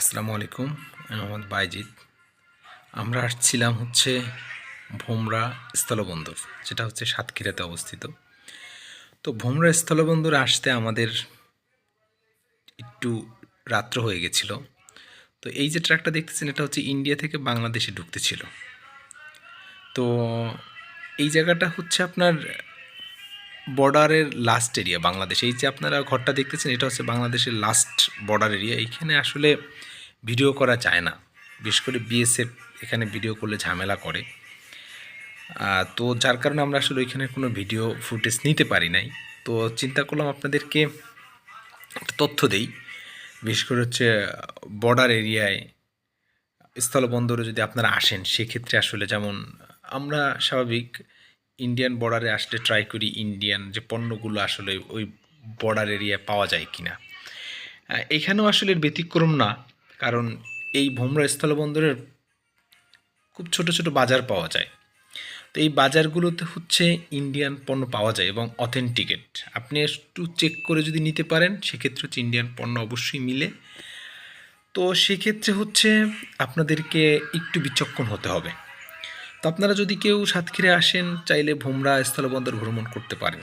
আসসালামু আলাইকুম মোহাম্মদ বাইজিৎ আমরা আসছিলাম হচ্ছে ভোমরা স্থলবন্দর, যেটা হচ্ছে সাতক্ষীরাতে অবস্থিত। তো ভোমরা স্থলবন্দর আসতে আমাদের একটু রাত্র হয়ে গেছিল। তো এই যে ট্রাকটা দেখতেছেন, এটা হচ্ছে ইন্ডিয়া থেকে বাংলাদেশে ঢুকতে ছিল তো এই জায়গাটা হচ্ছে আপনার বর্ডারের লাস্ট এরিয়া বাংলাদেশ। এই যে আপনারা ঘরটা দেখতেছেন, এটা হচ্ছে বাংলাদেশের লাস্ট বর্ডার এরিয়া এইখানে আসলে ভিডিও করা যায় না। বিশেষ করে বিএসএফ এখানে ভিডিও করলে ঝামেলা করে। তো যার কারণে আমরা আসলে ওইখানে কোনো ভিডিও ফুটেজ নিতে পারি নাই। তো চিন্তা করলাম আপনাদেরকে তথ্য দেই। বিশেষ করে হচ্ছে বর্ডার এরিয়ায় স্থলবন্দরে যদি আপনারা আসেন, সেক্ষেত্রে আসলে যেমন আমরা স্বাভাবিক ইন্ডিয়ান বর্ডারে আসলে ট্রাই করি ইন্ডিয়ান যে পণ্যগুলো আসলে ওই বর্ডার এরিয়ায় পাওয়া যায় কি না এখানেও আসলে ব্যতিক্রম না, কারণ এই ভোমরা স্থলবন্দরের খুব ছোট ছোট বাজার পাওয়া যায়। তো এই বাজারগুলোতে হচ্ছে ইন্ডিয়ান পণ্য পাওয়া যায় এবং অথেন্টিকেট আপনি একটু চেক করে যদি নিতে পারেন, সেক্ষেত্রে হচ্ছে ইন্ডিয়ান পণ্য অবশ্যই মিলে। তো সেক্ষেত্রে হচ্ছে আপনাদেরকে একটু বিচক্ষণ হতে হবে। তো আপনারা যদি কেউ সাতক্ষীরে আসেন চাইলে ভোমরা স্থলবন্দর ভ্রমণ করতে পারেন।